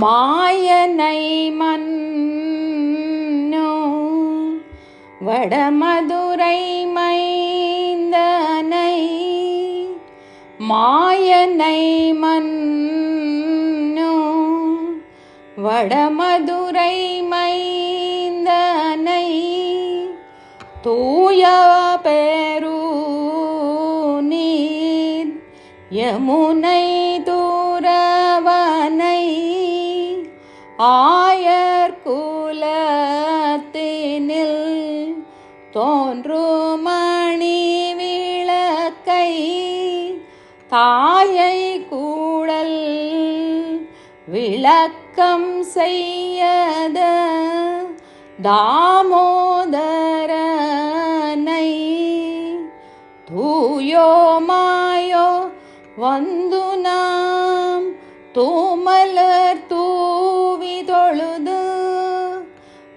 மாயனை மன்னோ வடமதுரை மைந்தனை மாயனை மன்னோ வடமதுரை மைந்தனை தூய பெரு நீர் யமுனை ஆயர் குலத்தினில் தோன்றுமணி விளக்கை தாயை கூடல் விளக்கம் செய்யத. தாமோதரனை தூயோ மாயோ வந்து நாம் தூமலர்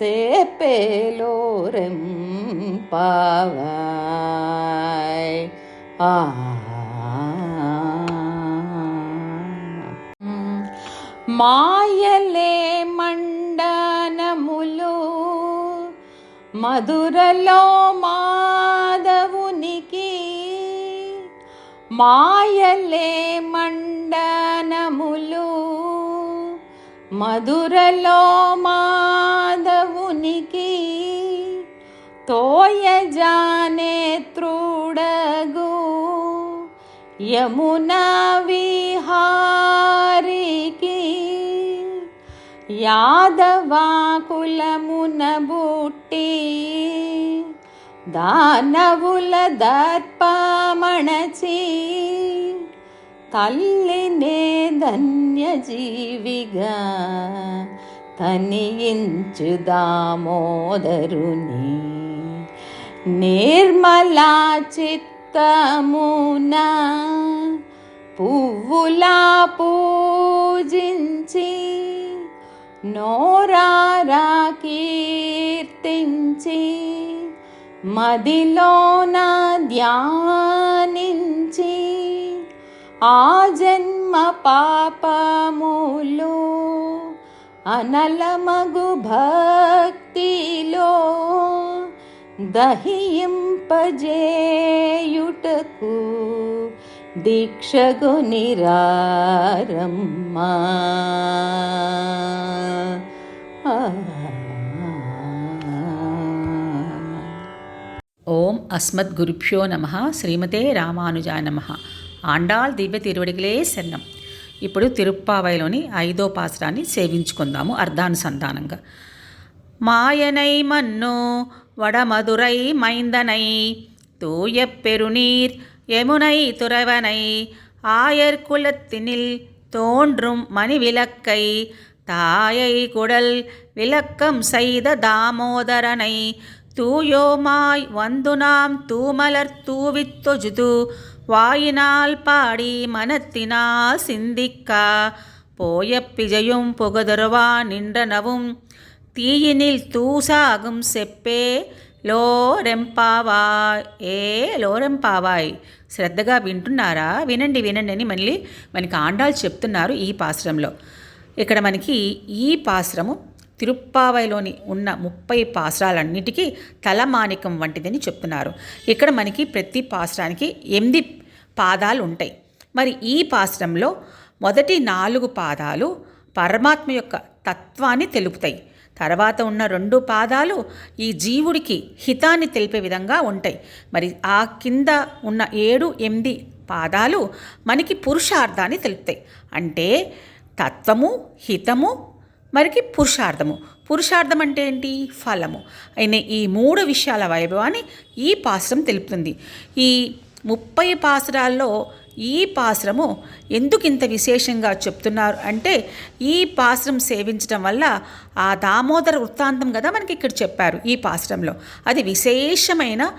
சேப்பேலோரெம் பாவாய் ஆ మాయలే మండనములు మధురలో మాధవునికి మాయలే మండనములు మధురలో మాధవునికి తోయజానేత్రుడగు యమునా విహారికి యాదవా కులమున బుట్టి దానవుల దర్పమణచి తల్లినే ధన్యజీవిగా తనియించు దామోదరుని నిర్మలా చిత్తమున పువ్వులా పూజించి నోరారా కీర్తించి మదిలోన ధ్యానించి ఆ జన్మ పాపములు అనలమగు భక్తిలో దహింపజేయుటకు దీక్షగు నిరారమ్మా. ఓం అస్మద్గురుభ్యో నమ. శ్రీమతే రామానుజా నమ. ఆండాల్ దివ్య తిరువడిగలే శరణం ఇప్పుడు తిరుప్పావైలోని ఐదో పాసరాన్ని సేవించుకుందాము అర్ధానుసంధానంగా మాయనై మన్ను వడమధురై మైందనై தூய பெருநீர் யமுனை துறவனை ஆயர் குலத்தினில் தோன்றும் மணி விளக்கை தாயை குடல் விளக்கம் செய்த தாமோதரனை தூயோமாய் வந்து நாம் தூமலர் தூவித் தொஜுது வாயினால் பாடி மனத்தினால் சிந்திக்கா போய பிஜையும் புகதருவா நின்றனவும் తీయినిల్ తూసాగం సెప్పే లోరెంపావాయ్ ఏ లోరెంపావాయ్ శ్రద్ధగా వింటున్నారా వినండి వినండి అని మళ్ళీ మనకి ఆండాలు చెప్తున్నారు ఈ పాశ్రంలో ఇక్కడ మనకి ఈ పాశ్రము తిరుప్పావైలోని ఉన్న ముప్పై పాశ్రాలన్నిటికీ తలమానికం వంటిదని చెప్తున్నారు ఇక్కడ మనకి ప్రతి పాశ్రానికి ఎనిమిది పాదాలు ఉంటాయి మరి ఈ పాశ్రంలో మొదటి నాలుగు పాదాలు పరమాత్మ యొక్క తత్వాన్ని తెలుపుతాయి. తర్వాత ఉన్న రెండు పాదాలు ఈ జీవుడికి హితాన్ని తెలిపే విధంగా ఉంటాయి. మరి ఆ కింద ఉన్న ఏడు ఎనిమిది పాదాలు మనకి పురుషార్థాన్ని తెలుపుతాయి. అంటే తత్వము హితము మరికి పురుషార్థము. పురుషార్థం అంటే ఏంటి? ఫలము. అయిన ఈ మూడు విషయాల వైభవాన్ని ఈ పాశ్రం తెలుపుతుంది. ఈ ముప్పై పాసురాల్లో ఈ పాశ్రము ఎందుకు ఇంత విశేషంగా చెప్తున్నారు? అంటే ఈ పాశ్రం సేవించడం వల్ల ఆ దామోదర వృత్తాంతం కదా మనకి ఇక్కడ చెప్పారు ఈ పాశ్రంలో అది విశేషమైన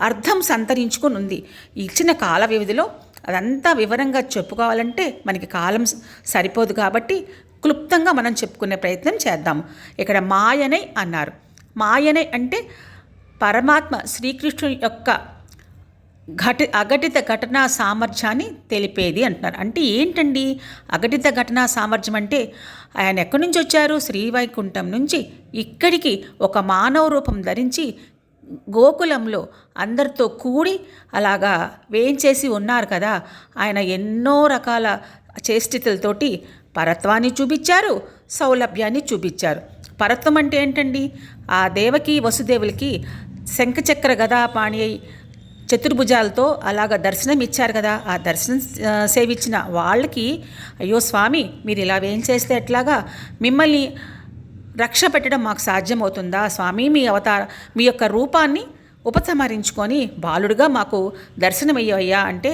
అర్థం సంతరించుకుని ఉంది. ఇచ్చిన కాల వ్యవధిలో అదంతా వివరంగా చెప్పుకోవాలంటే మనకి కాలం సరిపోదు కాబట్టి క్లుప్తంగా మనం చెప్పుకునే ప్రయత్నం చేద్దాము. ఇక్కడ మాయనే అన్నారు. మాయనే అంటే పరమాత్మ శ్రీకృష్ణుని యొక్క ఘట అఘటిత ఘటనా సామర్థ్యాన్ని తెలిపేది అంటున్నారు. అంటే ఏంటండి? అఘటిత ఘటనా సామర్థ్యం అంటే ఆయన ఎక్కడి నుంచి వచ్చారు? శ్రీవైకుంఠం నుంచి. ఇక్కడికి ఒక మానవ రూపం ధరించి గోకులంలో అందరితో కూడి అలాగా వేయించేసి ఉన్నారు కదా. ఆయన ఎన్నో రకాల చేష్టితులతోటి పరత్వాన్ని చూపించారు సౌలభ్యాన్ని చూపించారు. పరత్వం అంటే ఏంటండి? ఆ దేవకి వసుదేవులకి శంఖచక్ర గదాపాణి అయి చతుర్భుజాలతో అలాగ దర్శనం ఇచ్చారు కదా. ఆ దర్శనం సేవించిన వాళ్ళకి అయ్యో స్వామి మీరు ఇలా ఏం చేస్తే ఎట్లాగా? మిమ్మల్ని రక్ష పెట్టడం మాకు సాధ్యమవుతుందా? స్వామి మీ అవతార మీ యొక్క రూపాన్ని ఉపసంహరించుకొని బాలుడుగా మాకు దర్శనమయ్యాయ్యా అంటే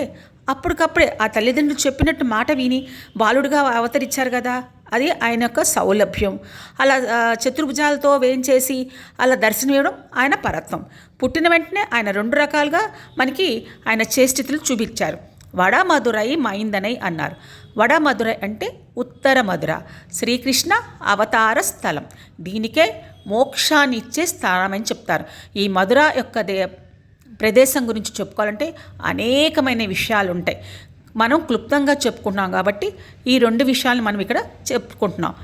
అప్పటికప్పుడే ఆ తల్లిదండ్రులు చెప్పినట్టు మాట విని బాలుడుగా అవతరించారు కదా. అది ఆయన యొక్క సౌలభ్యం. అలా చతుర్భుజాలతో వేయించేసి అలా దర్శనం ఇవ్వడం ఆయన పరత్వం. పుట్టిన వెంటనే ఆయన రెండు రకాలుగా మనకి ఆయన చేష్టితులు చూపించారు. వడ మధురై మైందనై అన్నారు. వడ మధురై అంటే ఉత్తర మధుర. శ్రీకృష్ణ అవతార స్థలం. దీనికే మోక్షాన్ని ఇచ్చే స్థానం అని చెప్తారు. ఈ మధుర యొక్క దే ప్రదేశం గురించి చెప్పుకోవాలంటే అనేకమైన విషయాలు ఉంటాయి మనం క్లుప్తంగా చెప్పుకుంటున్నాం కాబట్టి ఈ రెండు విషయాలు మనం ఇక్కడ చెప్పుకుంటున్నాం.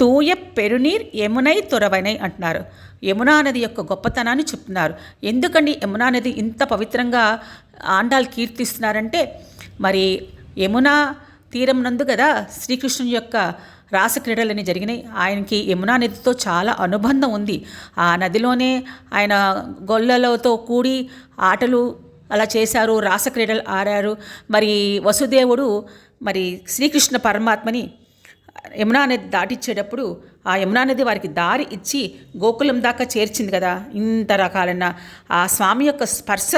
తూయ పెరునీర్ యమునై తొరవనై అంటున్నారు. యమునా నది యొక్క గొప్పతనాన్ని చెప్తున్నారు. ఎందుకండి యమునా నది ఇంత పవిత్రంగా ఆండాలు కీర్తిస్తున్నారంటే? మరి యమునా తీరం నందు కదా శ్రీకృష్ణుని యొక్క రాసక్రీడలని జరిగినాయి. ఆయనకి యమునా నదితో చాలా అనుబంధం ఉంది. ఆ నదిలోనే ఆయన గొల్లలతో కూడి ఆటలు అలా చేశారు రాసక్రీడలు ఆడారు. మరి వసుదేవుడు మరి శ్రీకృష్ణ పరమాత్మని యమునా నది దాటిచ్చేటప్పుడు ఆ యమునా నది వారికి దారి ఇచ్చి గోకులం దాకా చేర్చింది కదా ఇంత రకాలైన ఆ స్వామి యొక్క స్పర్శ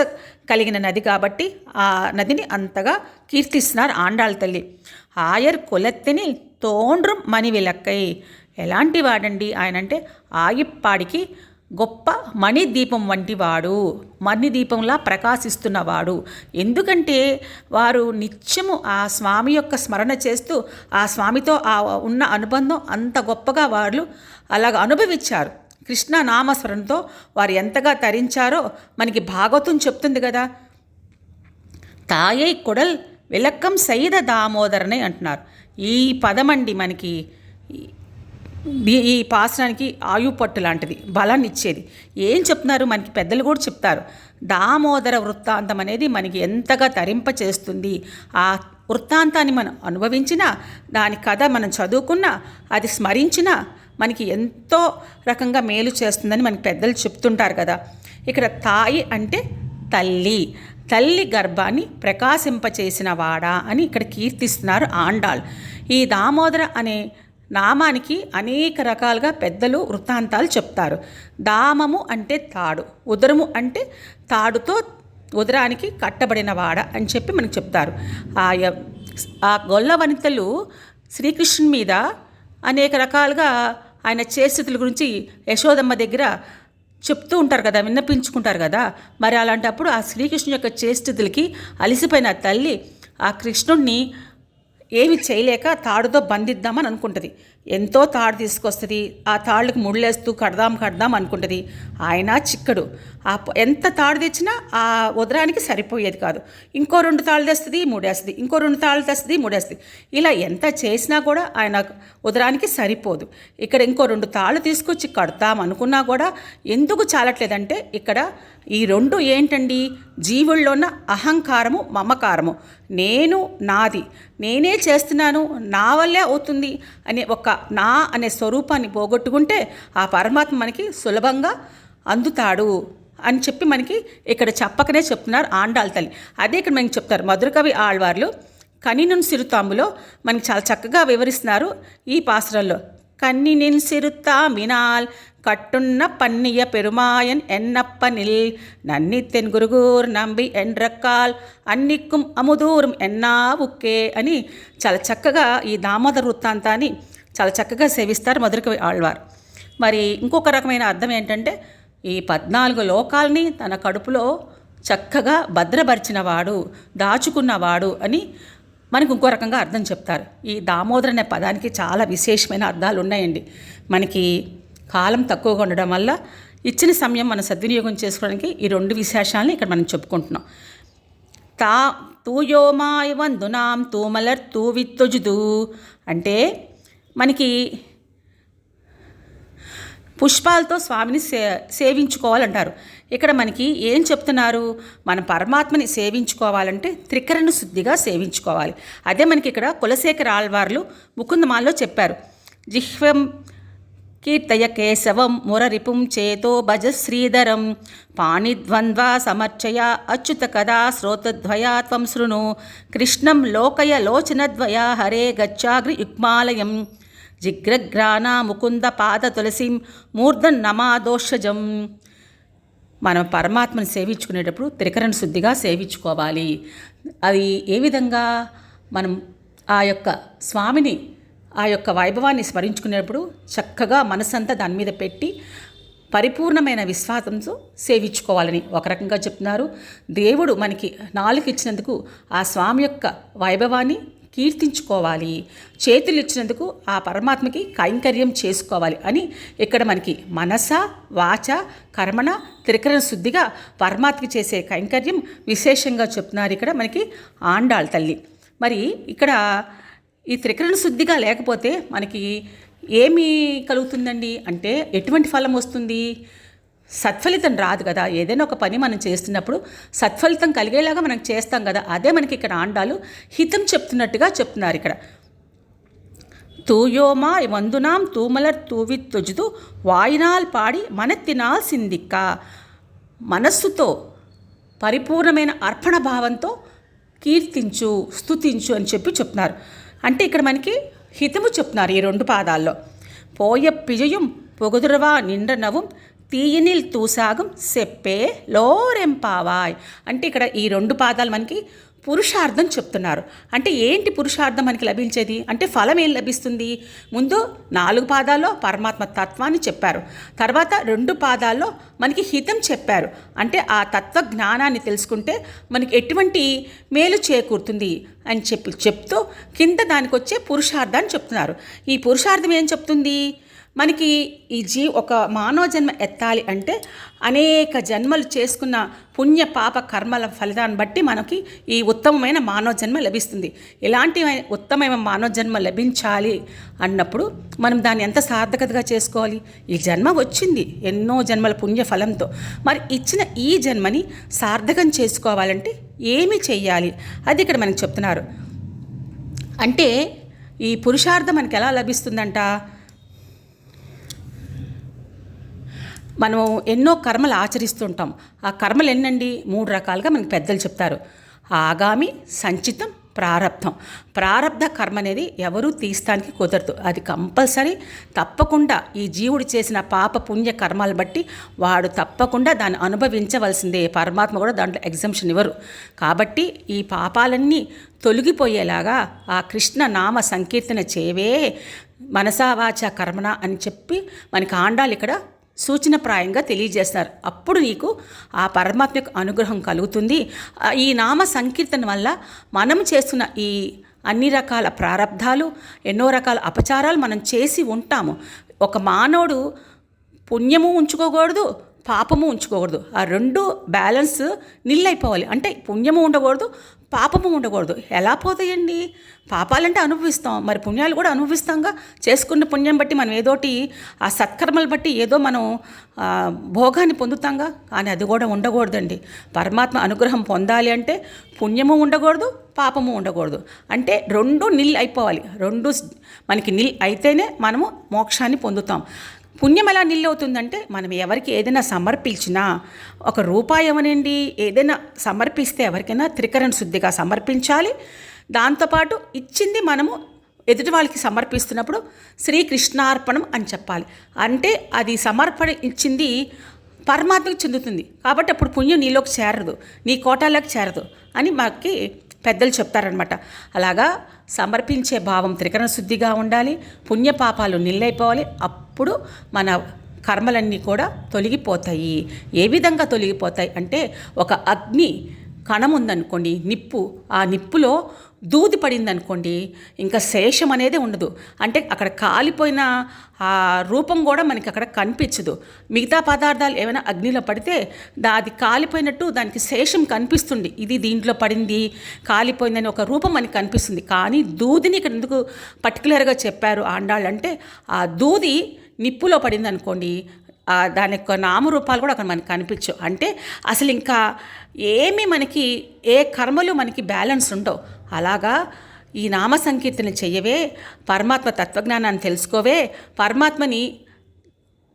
కలిగిన నది కాబట్టి ఆ నదిని అంతగా కీర్తిస్తున్నారు ఆండాళ్ళ తల్లి. ఆయర్ కొలెత్తిని తోండ్రం మణి విలక్కై ఎలాంటి వాడండి ఆయన అంటే ఆయిప్పాడికి గొప్ప మణి దీపం మణిదీపంలా మణి దీపంలా ప్రకాశిస్తున్నవాడు. ఎందుకంటే వారు నిత్యము ఆ స్వామి యొక్క స్మరణ చేస్తూ ఆ స్వామితో ఆ ఉన్న అనుబంధం అంత గొప్పగా వాళ్ళు అలాగ అనుభవించారు. కృష్ణ నామస్మరణతో వారు ఎంతగా తరించారో మనకి భాగవతం చెప్తుంది కదా. తాయై కొడల్ విలక్కం సైద దామోదరనే అంటున్నారు. ఈ పదమండి మనకి ఈ- పాసనానికి ఆయు పట్టు లాంటిది బలాన్ని ఇచ్చేది. ఏం చెప్తున్నారు? మనకి పెద్దలు కూడా చెప్తారు. దామోదర వృత్తాంతం అనేది మనకి ఎంతగా తరింప చేస్తుంది. ఆ వృత్తాంతాన్ని మనం అనుభవించినా దాని కథ మనం చదువుకున్నా అది స్మరించినా మనకి ఎంతో రకంగా మేలు చేస్తుందని మనకి పెద్దలు చెప్తుంటారు కదా. ఇక్కడ తాయి అంటే తల్లి. తల్లి గర్భాన్ని ప్రకాశింపచేసిన వాడా అని ఇక్కడ కీర్తిస్తున్నారు ఆండాళ్ ఈ దామోదర అనే నామానికి అనేక రకాలుగా పెద్దలు వృత్తాంతాలు చెప్తారు. దామము అంటే తాడు ఉదరము అంటే తాడుతో ఉదరానికి కట్టబడిన వాడ అని చెప్పి మనకు చెప్తారు. ఆ య- ఆ గొల్ల వనితలు శ్రీకృష్ణుని మీద అనేక రకాలుగా ఆయన చేస్థితుల గురించి యశోదమ్మ దగ్గర చెప్తూ ఉంటారు కదా విన్నపించుకుంటారు కదా. మరి అలాంటప్పుడు ఆ శ్రీకృష్ణుని యొక్క చేస్థితులకి అలిసిపోయిన తల్లి ఆ కృష్ణుణ్ణి ఏమి చేయలేక తాడుతో బంధిద్దామని అనుకుంటుంది. ఎంతో తాడు తీసుకొస్తుంది. ఆ తాళ్ళకి ముళ్ళేస్తూ కడదాం కడదాం అనుకుంటుంది. ఆయన చిక్కడు. ఆ ఎంత తాడు తెచ్చినా ఆ ఉదరానికి సరిపోయేది కాదు. ఇంకో రెండు తాళ్ళు తెస్తుంది మూడేస్తుంది. ఇంకో రెండు తాళ్ళు తెస్తుంది మూడేస్తుంది. ఇలా ఎంత చేసినా కూడా ఆయన ఉదరానికి సరిపోదు. ఇక్కడ ఇంకో రెండు తాళ్ళు తీసుకొచ్చి కడతాం అనుకున్నా కూడా ఎందుకు చాలట్లేదంటే ఇక్కడ ఈ రెండు ఏంటండి? జీవుల్లో ఉన్న అహంకారము మమకారము. నేను నాది. నేనే చేస్తున్నాను నా వల్లే అవుతుంది అనే ఒక నా అనే స్వరూపాన్ని పోగొట్టుకుంటే ఆ పరమాత్మ మనకి సులభంగా అందుతాడు అని చెప్పి మనకి ఇక్కడ చెప్పకనే చెప్తున్నారు ఆండాళ్ళ తల్లి అదే ఇక్కడ మనకి చెప్తారు మధురకవి ఆళ్వార్లు కనినున్ సిరుతాంబులో మనకి చాలా చక్కగా వివరిస్తున్నారు ఈ పాసరంలో కన్నినిన్ సిరుత్తా మినాల్ கட்டுண்ண பண்ணிய பெருமாயன் என்னப்பனில் நன்னித்தென் గురుగుర్ నంబి ఎండ్రక్కాల్ అన్నిక్కుం అముదూరం ఎన్నావుక్కే అని చాలా చక్కగా ఈ దామోదర వృత్తాంతాన్ని చాలా చక్కగా సేవిస్తారు మధురక ఆళ్వార్. మరి ఇంకొక రకమైన అర్థం ఏంటంటే ఈ పద్నాలుగు లోకాల్ని తన కడుపులో చక్కగా భద్రపరిచినవాడు దాచుకున్నవాడు అని మనకు ఇంకో రకంగా అర్థం చెప్తారు. ఈ దామోదర్ అనే పదానికి చాలా విశేషమైన అర్థాలు ఉన్నాయండి. మనకి కాలం తక్కువగా ఉండడం వల్ల ఇచ్చిన సమయం మనం సద్వినియోగం చేసుకోవడానికి ఈ రెండు విశేషాలని ఇక్కడ మనం చెప్పుకుంటున్నాం. తా తూయోమాయ వందునాం తూమలర్ తూవిత్తొజుదు అంటే మనకి పుష్పాలతో స్వామిని సే సేవించుకోవాలంటారు. ఇక్కడ మనకి ఏం చెప్తున్నారు? మన పరమాత్మని సేవించుకోవాలంటే త్రికరణ శుద్ధిగా సేవించుకోవాలి. అదే మనకి ఇక్కడ కులశేఖర ఆళ్వార్లు ముకుందమాల్లో చెప్పారు. జిహ్వం కీర్తయ కేశవం మురరిపుం చేతో భజ శ్రీధరం. పాణిద్వంద్వ సమర్చయ అచ్యుత కదా శ్రోతద్వయా త్వం శృణు. కృష్ణం లోకయ లోచనద్వయ హరే గచ్చాగ్రి యుగ్మాలయం. జిగ్రగ్రానా ముకుంద పాద తులసిం మూర్ధన్ నమాదోషజం మనం పరమాత్మను సేవించుకునేటప్పుడు త్రికరణ శుద్ధిగా సేవించుకోవాలి. అది ఏ విధంగా మనం ఆ యొక్క స్వామిని ఆ యొక్క వైభవాన్ని స్మరించుకునేటప్పుడు చక్కగా మనసంతా దాని మీద పెట్టి పరిపూర్ణమైన విశ్వాసంతో సేవించుకోవాలని ఒక రకంగా చెప్తున్నారు. దేవుడు మనకి నాలుగు ఇచ్చినందుకు ఆ స్వామి యొక్క వైభవాన్ని కీర్తించుకోవాలి. చేతులు ఇచ్చినందుకు ఆ పరమాత్మకి కైంకర్యం చేసుకోవాలి అని ఇక్కడ మనకి మనస వాచ కర్మణ త్రికరణ శుద్ధిగా పరమాత్మకి చేసే కైంకర్యం విశేషంగా చెప్తున్నారు ఇక్కడ మనకి ఆండాళ్ తల్లి. మరి ఇక్కడ ఈ త్రికరణ శుద్ధిగా లేకపోతే మనకి ఏమి కలుగుతుందండి? అంటే ఎటువంటి ఫలం వస్తుంది? సత్ఫలితం రాదు కదా. ఏదైనా ఒక పని మనం చేస్తున్నప్పుడు సత్ఫలితం కలిగేలాగా మనం చేస్తాం కదా. అదే మనకి ఇక్కడ ఆండాలు హితం చెప్తున్నట్టుగా చెప్తున్నారు ఇక్కడ. తూయోమా వందునాం తూమలర్ తూవి తొజుతూ వాయినాల్ పాడి మనత్తినాల్ సిందిక్క మనస్సుతో పరిపూర్ణమైన అర్పణ భావంతో కీర్తించు స్థుతించు అని చెప్పి చెప్తున్నారు. అంటే ఇక్కడ మనకి హితము చెప్తున్నారు ఈ రెండు పాదాల్లో. పోయ పిజయం పొగుదురవా నిండనవం తీయనిల్ తూసాగం సెప్పే లోరెంపావాయ్ అంటే ఇక్కడ ఈ రెండు పాదాలు మనకి పురుషార్థం చెప్తున్నారు. అంటే ఏంటి పురుషార్థం మనకి లభించేది? అంటే ఫలం ఏం లభిస్తుంది? ముందు నాలుగు పాదాల్లో పరమాత్మ తత్వాన్ని చెప్పారు. తర్వాత రెండు పాదాల్లో మనకి హితం చెప్పారు. అంటే ఆ తత్వ జ్ఞానాన్ని తెలుసుకుంటే మనకి ఎటువంటి మేలు చేకూరుతుంది అని చెప్పి చెప్తూ కింద దానికి వచ్చే పురుషార్థాన్ని చెప్తున్నారు. ఈ పురుషార్థం ఏం చెప్తుంది? మనకి ఈ జీ ఒక మానవ జన్మ ఎత్తాలి అంటే అనేక జన్మలు చేసుకున్న పుణ్య పాప కర్మల ఫలితాన్ని బట్టి మనకి ఈ ఉత్తమమైన మానవ జన్మ లభిస్తుంది. ఇలాంటి ఉత్తమమైన మానవ జన్మ లభించాలి అన్నప్పుడు మనం దాన్ని ఎంత సార్థకతగా చేసుకోవాలి? ఈ జన్మ వచ్చింది ఎన్నో జన్మల పుణ్య ఫలంతో. మరి ఇచ్చిన ఈ జన్మని సార్థకం చేసుకోవాలంటే ఏమి చెయ్యాలి? అది ఇక్కడ మనకి చెప్తున్నారు. అంటే ఈ పురుషార్థం మనకి ఎలా లభిస్తుందంట? మనం ఎన్నో కర్మలు ఆచరిస్తుంటాం. ఆ కర్మలు ఎన్నండి మూడు రకాలుగా మనకి పెద్దలు చెప్తారు. ఆగామి సంచితం ప్రారబ్ధం. ప్రారంధ కర్మ అనేది ఎవరూ తీస్తానికి కుదరదు. అది కంపల్సరీ. తప్పకుండా ఈ జీవుడు చేసిన పాప పుణ్య కర్మాలు బట్టి వాడు తప్పకుండా దాన్ని అనుభవించవలసిందే. పరమాత్మ కూడా దాంట్లో ఎగ్జంప్షన్ ఇవ్వరు. కాబట్టి ఈ పాపాలన్నీ తొలగిపోయేలాగా ఆ కృష్ణ నామ సంకీర్తన చేవే మనసావాచ కర్మణ అని చెప్పి మనకి ఆండాలు ఇక్కడ సూచనప్రాయంగా తెలియజేస్తారు. అప్పుడు నీకు ఆ పరమాత్మ యొక్క అనుగ్రహం కలుగుతుంది. ఈ నామ సంకీర్తన వల్ల మనం చేస్తున్న ఈ అన్ని రకాల ప్రారంధాలు ఎన్నో రకాల అపచారాలు మనం చేసి ఉంటాము. ఒక మానవుడు పుణ్యము ఉంచుకోకూడదు పాపము ఉంచుకోకూడదు. ఆ రెండు బ్యాలెన్స్ నిల్లైపోవాలి. అంటే పుణ్యము ఉండకూడదు పాపము ఉండకూడదు. ఎలా పోతాయండి? పాపాలంటే అనుభవిస్తాం. మరి పుణ్యాలు కూడా అనుభవిస్తాంగా. చేసుకున్న పుణ్యం బట్టి మనం ఏదోటి ఆ సత్కర్మలు బట్టి ఏదో మనం భోగాన్ని పొందుతాంగా. కానీ అది కూడా ఉండకూడదండి. పరమాత్మ అనుగ్రహం పొందాలి అంటే పుణ్యము ఉండకూడదు పాపము ఉండకూడదు. అంటే రెండు నిల్ అయిపోవాలి. రెండు మనకి నిల్ అయితేనే మనము మోక్షాన్ని పొందుతాం. పుణ్యం ఎలా నిల్లవుతుందంటే మనం ఎవరికి ఏదైనా సమర్పించినా ఒక రూపాయి ఇవ్వనండి ఏదైనా సమర్పిస్తే ఎవరికైనా త్రికరణ శుద్ధిగా సమర్పించాలి. దాంతోపాటు ఇచ్చింది మనము ఎదుటి వాళ్ళకి సమర్పిస్తున్నప్పుడు శ్రీకృష్ణార్పణం అని చెప్పాలి. అంటే అది సమర్పణ ఇచ్చింది పరమాత్మకు చెందుతుంది. కాబట్టి అప్పుడు పుణ్యం నీలోకి చేరదు నీ కోటాలోకి చేరదు అని మాకి పెద్దలు చెప్తారనమాట అలాగా సమర్పించే భావం త్రికరణ శుద్ధిగా ఉండాలి పుణ్యపాపాలు నిల్లైపోవాలి అప్పుడు మన కర్మలన్నీ కూడా తొలగిపోతాయి. ఏ విధంగా తొలగిపోతాయి అంటే ఒక అగ్ని కణం ఉందనుకోండి నిప్పు ఆ నిప్పులో దూది పడింది అనుకోండి ఇంకా శేషం అనేది ఉండదు. అంటే అక్కడ కాలిపోయిన ఆ రూపం కూడా మనకి అక్కడ కనిపించదు. మిగతా పదార్థాలు ఏమైనా అగ్నిలో పడితే దా అది కాలిపోయినట్టు దానికి శేషం కనిపిస్తుంది. ఇది దీంట్లో పడింది కాలిపోయిందని ఒక రూపం మనకి కనిపిస్తుంది. కానీ దూదిని ఇక్కడ ఎందుకు పర్టికులర్గా చెప్పారు ఆండాళ్ళు అంటే ఆ దూది నిప్పులో పడింది అనుకోండి దాని యొక్క నామరూపాలు కూడా అక్కడ మనకి కనిపించవు. అంటే అసలు ఇంకా ఏమీ మనకి ఏ కర్మలు మనకి బ్యాలెన్స్ ఉండవు. అలాగా ఈ నామ సంకీర్తన చెయ్యవే పరమాత్మ తత్వజ్ఞానాన్ని తెలుసుకోవే పరమాత్మని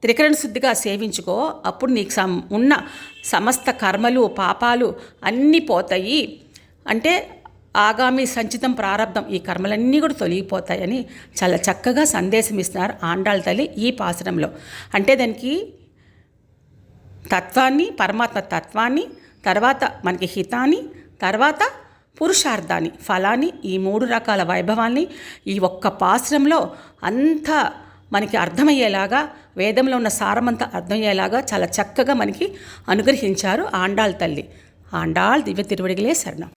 త్రికరణ శుద్ధిగా సేవించుకో అప్పుడు నీకు సం ఉన్న సమస్త కర్మలు పాపాలు అన్నీ పోతాయి. అంటే ఆగామి సంచితం ప్రారంధం ఈ కర్మలన్నీ కూడా తొలగిపోతాయని చాలా చక్కగా సందేశం ఇస్తున్నారు ఆండాళ్ళ తల్లి ఈ పాసనంలో అంటే దానికి తత్వాన్ని పరమాత్మ తత్వాన్ని తర్వాత మనకి హితాన్ని తర్వాత పురుషార్థాన్ని ఫలాన్ని ఈ మూడు రకాల వైభవాల్ని ఈ ఒక్క పాశ్రంలో అంతా మనకి అర్థమయ్యేలాగా వేదంలో ఉన్న సారమంతా అర్థమయ్యేలాగా చాలా చక్కగా మనకి అనుగ్రహించారు ఆండాళ్ తల్లి. ఆండాళ్ దివ్య తిరువడిగలే శరణం.